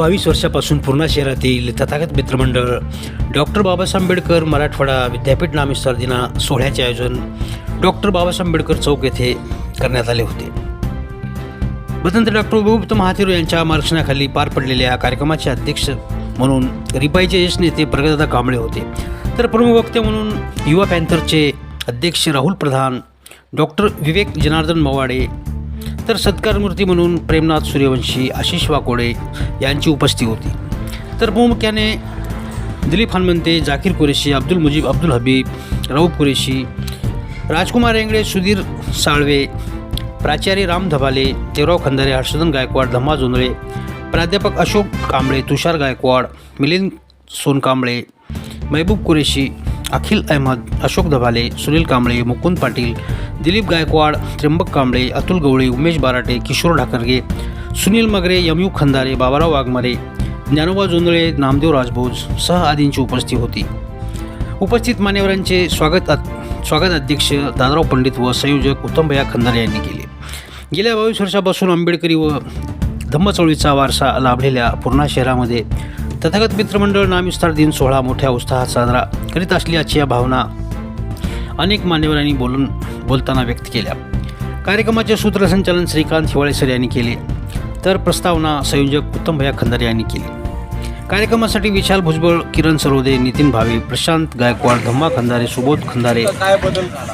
बावीस वर्षापासून पूर्णा शहरातील तथागत मित्रमंडळ डॉक्टर बाबासाहेब आंबेडकर मराठवाडा विद्यापीठ नामविस्तार दिना सोहळ्याचे आयोजन डॉक्टर बाबासाहेब आंबेडकर चौक येथे करण्यात आले होते. स्वतंत्र डॉक्टर उपगुप्त महाथेरू यांच्या मार्गदर्शनाखाली पार पडलेल्या कार्यक्रमाचे अध्यक्ष म्हणून रिपाईचे यश नेते प्रगतदा कांबळे होते. तर प्रमुख वक्ते म्हणून युवा पॅन्थरचे अध्यक्ष राहुल प्रधान डॉक्टर विवेक जनार्दन मवाडे तर सत्कारमूर्ती म्हणून प्रेमनाथ सूर्यवंशी आशिष वाकोडे यांची उपस्थिती होती. तर प्रामुख्याने दिलीप हनुमंते जाकीर कुरेशी अब्दुल मुजीब अब्दुल हबीब रऊफ कुरेशी राजकुमार रेंगडे सुधीर साळवे प्राचार्य राम धबाले देवराव खंदारे हर्षदन गायकवाड धम्मा जोंधळे प्राध्यापक अशोक कांबळे तुषार गायकवाड मिलिंद सोनकांबळे महबूब कुरेशी अखिल अहमद अशोक धबाले सुनील कांबळे मुकुंद पाटील दिलीप गायकवाड त्र्यंबक कांबळे अतुल गवळे उमेश बाराटे किशोर ढाकरगे सुनील मगरे यमयू खंदारे बाबाराव वाघमारे ज्ञानोबा जोंधळे नामदेव राजभोज सह आदींची उपस्थिती होती उपस्थित मान्यवरांचे स्वागत स्वागत अध्यक्ष दादराव पंडित व संयोजक उत्तमभया खंदारे यांनी केले गेल्या बावीस वर्षापासून आंबेडकरी व धम्म चळवळीचा वारसा लाभलेल्या पूर्णा शहरामध्ये तथागत मित्रमंडळ नामविस्तार दिन सोहळा मोठ्या उत्साहात साजरा करीत असल्याची या भावना अनेक मान्यवरांनी बोलून बोलताना व्यक्त केल्या. कार्यक्रमाचे सूत्रसंचालन श्रीकांत हिवाळेसर यांनी केले तर प्रस्तावना संयोजक उत्तमभया खंदारे यांनी केली. कार्यक्रमासाठी विशाल भुजबळ किरण सरोदे नितीन भावे प्रशांत गायकवाड धम्मा खंदारे सुबोध खंदारे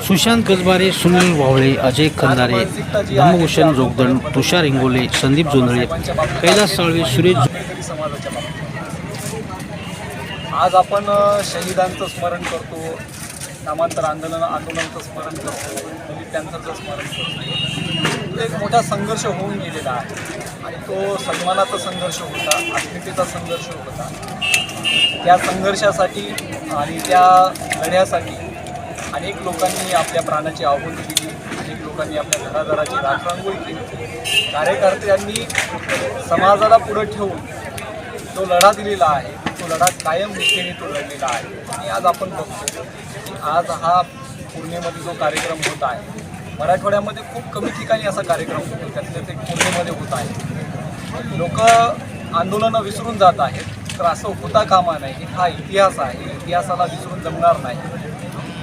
सुशांत गजबारे सुनील वावळे अजय खंदारे धम्मभूषण जोगदंड तुषार हिंगोले संदीप जोंधळे कैलास साळवे सुरेश आज आपण शहीदांचं स्मरण करतो. नामांतर आंदोलन आंदोलनाचं स्मरण करतो. दलित त्यांचं स्मरण करतो. तो एक मोठा संघर्ष होऊन गेलेला आहे. आणि तो सन्मानाचा संघर्ष होता अस्मितेचा संघर्ष होता. त्या संघर्षासाठी आणि त्या लढ्यासाठी अनेक लोकांनी आपल्या प्राणाची आहुती दिली. अनेक लोकांनी आपल्या घराघराची राखरांगोळी केली. कार्यकर्त्यांनी समाजाला पुढं ठेवून जो लढा दिलेला आहे. तो लढा कायम निष्ठेने तो लढलेला आहे. आणि आज आपण बघतो की आज हा पूर्णेमध्ये जो कार्यक्रम होत आहे मराठवाड्यामध्ये खूप कमी ठिकाणी असा कार्यक्रम होतो. त्यातल्या ते पूर्णेमध्ये होत आहे. लोक आंदोलनं विसरून जात आहेत तर असं होता कामा नाही. हा इतिहास आहे. इतिहासाला विसरून जमणार नाही.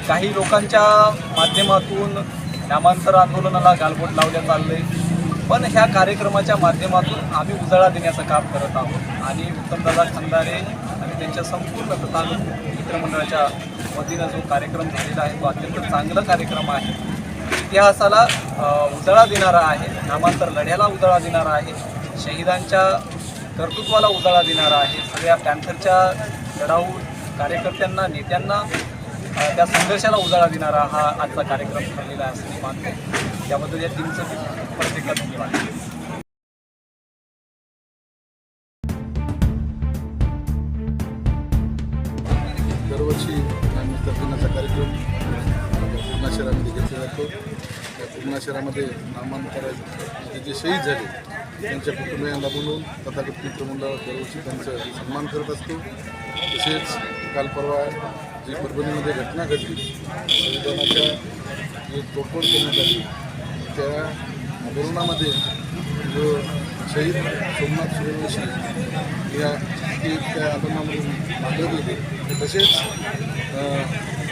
काही लोकांच्या माध्यमातून नामांतर आंदोलनाला गालबोट लावल्या चाललंय पण ह्या कार्यक्रमाच्या माध्यमातून आम्ही उजाळा देण्याचं काम करत आहोत. आणि उत्तमदादा खंदारे आणि त्यांच्या संपूर्ण तालुक मित्रमंडळाच्या वतीनं जो कार्यक्रम झालेला आहे तो अत्यंत चांगला कार्यक्रम आहे. इतिहासाला उजळा देणारा आहे नामांतर लढ्याला उजळा देणारा आहे शहीदांच्या कर्तृत्वाला उजाळा देणारा आहे सगळ्या पॅन्थरच्या लढाऊ कार्यकर्त्यांना नेत्यांना त्या संघर्षाला उजाळा देणारा हा आजचा कार्यक्रम ठरलेला आहे असं मी मानतो. त्याबद्दल या टीमचं प्रत्येकाला धन्यवाद. पूर्णा शहरामध्ये नामांतराचे म्हणजे जे शहीद झाले त्यांच्या कुटुंबियांना बोलून तथागत मित्रमंडळ दरवर्षी त्यांचा सन्मान करत असतो. तसेच काल परवा जी परभणीमध्ये घटना घडली संविधानाच्या जे तोडफोड करण्यात आली त्या आंदोलनामध्ये जो शहीद सोमनाथ सूर्यवंशी या ते त्या आंदोलनामध्ये भाग गेले तसेच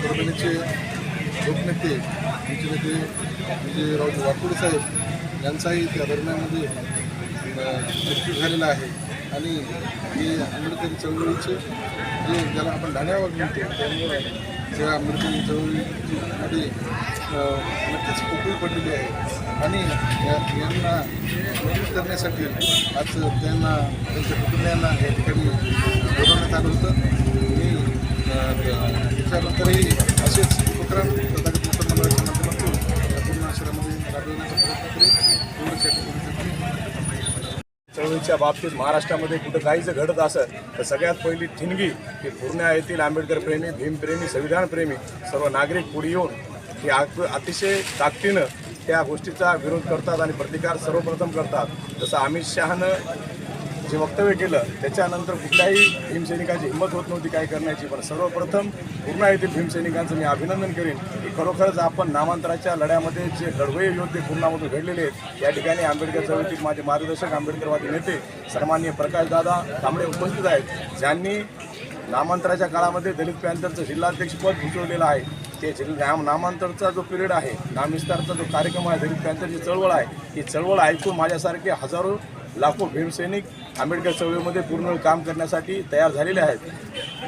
परभणीचे लोकनेते आमचे नेते विजयरावजी वाकुडे साहेब यांचाही त्या दरम्यानमध्ये मृत्यू झालेला आहे. आणि हे आंबेडकरी चळवळीचे जे ज्याला आपण ढाण्यावर म्हणतो त्यामुळं त्या आंबेडकरी चळवळीमध्ये नक्कीच पोकळी पडलेली आहे. आणि या- यांना मदत करण्यासाठी आज त्यांना त्यांच्या कुटुंबियांना या ठिकाणी बोलवण्यात आलं होतं. आणि त्याच्यानंतरही असेच उपक्रम तथागत मंडळाच्या माध्यमातून पूर्ण आश्रमामध्ये राबविण्याचा प्रयत्न करेल चळवळीच्या बाबतीत महाराष्ट्रामध्ये कुठं काही जर घडत असेल तर सगळ्यात पहिली ठिणगी की पूर्णा येथील आंबेडकर प्रेमी भीमप्रेमी संविधानप्रेमी सर्व नागरिक पुढे येऊन हे अतिशय ताकदीनं त्या गोष्टीचा विरोध करतात आणि प्रतिकार सर्वप्रथम करतात. जसं अमित शहानं जे वक्तव्य केलं त्याच्यानंतर कुठल्याही भीमसैनिकाची हिंमत होत नव्हती काय करण्याची. पण सर्वप्रथम पूर्णा येथील भीमसैनिकांचं मी अभिनंदन करेन की खरोखरच आपण नामांतराच्या लढ्यामध्ये जे लढवय योद्धे पूर्णामधून घडलेले आहेत या ठिकाणी आंबेडकर चळवळीतील माझे मार्गदर्शक आंबेडकरवादी नेते सन्मान्य प्रकाशदादा कांबळे उपस्थित आहेत. ज्यांनी नामांतराच्या काळामध्ये दलित पॅन्थरचं जिल्हाध्यक्षपद भूषवलेलं आहे. ते जिल्हा नामांतरचा जो पिरियड आहे नामविस्तारचा जो कार्यक्रम आहे दलित पॅन्थरची चळवळ आहे ही चळवळ ऐकून माझ्यासारखे हजारो लाखो भीमसैनिक आंबेडकर चळवळीमध्ये पूर्ण काम करण्यासाठी तयार झालेले आहेत.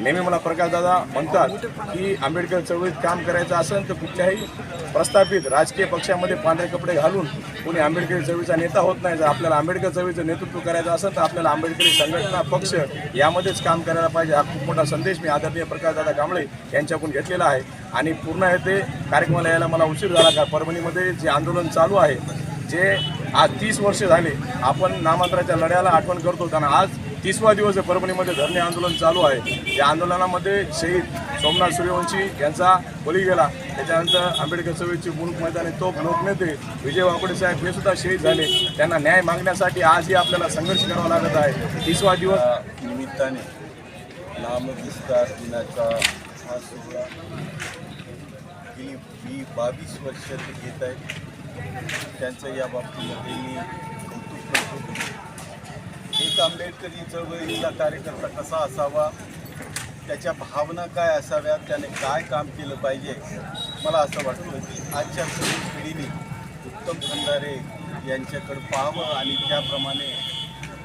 नेहमी मला प्रकाशदादा म्हणतात की आंबेडकर चळवळीत काम करायचं असेल तर कुठल्याही प्रस्थापित राजकीय पक्षामध्ये पांढरे कपडे घालून कोणी आंबेडकर चळवळीचा नेता होत नाही. जर आपल्याला आंबेडकर चळवळीचं नेतृत्व करायचं असेल तर आपल्याला आंबेडकरी संघटना पक्ष यामध्येच काम करायला पाहिजे. हा खूप मोठा संदेश मी आदरणीय प्रकाशदादा कांबळे यांच्याकडून घेतलेला आहे. आणि पूर्ण येथे कार्यक्रमाला यायला मला उशीर झाला का? परभणीमध्ये जे आंदोलन चालू आहे जे आज तीस वर्ष झाले आपण नामांतराच्या लढ्याला आठवण करतो त्यांना आज तीसवा दिवस आहे. परभणीमध्ये धरणे आंदोलन चालू आहे. या आंदोलनामध्ये शहीद सोमनाथ सूर्यवंशी यांचा बळी गेला. त्याच्यानंतर आंबेडकर चळवळीचे मुलूक मैदानी तोप लोकनेते विजय वाकोडे साहेब हे सुद्धा शहीद झाले. त्यांना न्याय मागण्यासाठी आजही आपल्याला संघर्ष करावा लागत आहे. तीसवा दिवस निमित्ताने नामविस्तार दिनाचा हा सोहळा गेली मी बावीस वर्ष येत घेत त्यांचं या बाबतीमध्ये मी कौतुक करतो. एक आंबेडकरी चळवळीचा कार्यकर्ता कसा असावा त्याच्या भावना काय असाव्यात त्याने काय काम केलं पाहिजे मला असं वाटतं की आजच्या तरुण पिढीने उत्तम खंडारे यांच्याकडं पाहावं आणि त्याप्रमाणे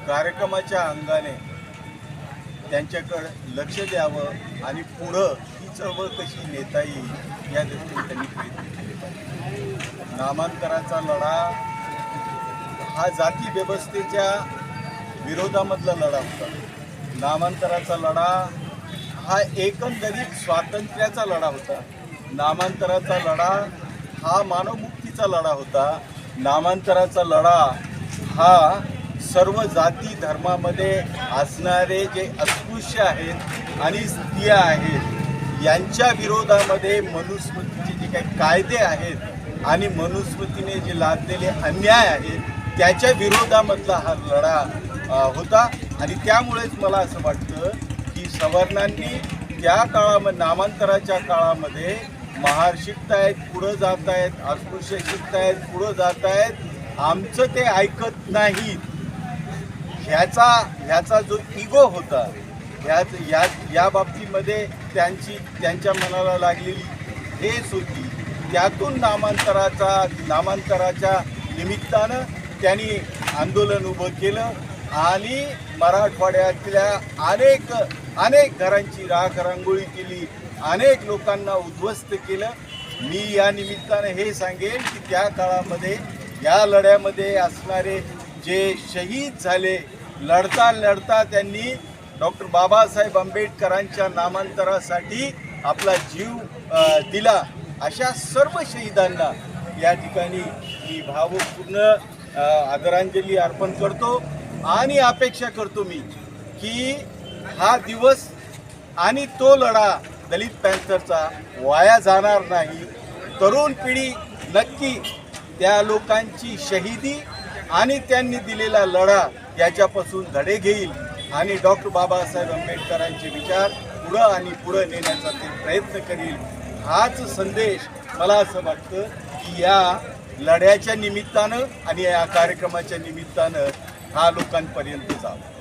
कार्यक्रमाच्या अंगाने त्यांच्याकडं लक्ष द्यावं आणि पुढं ही चळवळ कशी नेता येईल या दृष्टीने त्यांनी प्रयत्न केला. नामांतराचा लढा हा जाती व्यवस्थेच्या विरोधामधला लढा होता. नामांतराचा लढा हा एकंदरीत स्वातंत्र्याचा लढा होता. नामांतराचा लढा हा मानवमुक्तीचा लढा होता. नामांतराचा लढा हा सर्व जाती धर्मामध्ये असणारे जे अस्पृश्य आहेत आणि स्त्रिया आहेत यांच्या विरोधामध्ये मनुस्मृतीचे जे काही कायदे आहेत आणि मनुस्मृतीने जे लादलेले अन्याय आहेत त्याच्या विरोधामधला हा लढा होता. आणि त्यामुळेच मला असं वाटतं की सवर्णांनी त्या काळामध्ये नामांतराच्या काळामध्ये महार शिकतायत पुढं जात आहेत अस्पृश्य शिकतायत पुढं जात आहेत आमचं ते ऐकत नाहीत. ह्याचा ह्याचा जो इगो होता ह्याच या या बाबतीमध्ये त्यांची त्यांच्या मनाला लागलेली हेच होती. त्यातून नामांतराचा नामांतराच्या निमित्तानं त्यांनी आंदोलन उभं केलं आणि मराठवाड्यातल्या अनेक अनेक घरांची राख रांगोळी केली. अनेक लोकांना उद्ध्वस्त केलं. मी या निमित्तानं हे सांगेन की त्या काळामध्ये या लढ्यामध्ये असणारे जे शहीद झाले लढता लढता त्यांनी डॉक्टर बाबासाहेब आंबेडकरांच्या नामांतरासाठी आपला जीव दिला. अशा सर्व शहीदांना या ठिकाणी मी भावपूर्ण आदरांजली अर्पण करतो. आणि अपेक्षा करतो मी की हा दिवस आणि तो लढा दलित पॅन्थरचा वाया जाणार नाही. तरुण पिढी नक्की त्या लोकांची शहीदी आणि त्यांनी दिलेला लढा याच्यापासून धडे घेईल. आणि डॉक्टर बाबासाहेब आंबेडकरांचे विचार पुढं आणि पुढं नेण्याचा ते प्रयत्न करील हाच संदेश मला असं वाटतं की या लढ्याच्या निमित्तानं आणि या कार्यक्रमाच्या निमित्तानं हा लोकांपर्यंत जावा.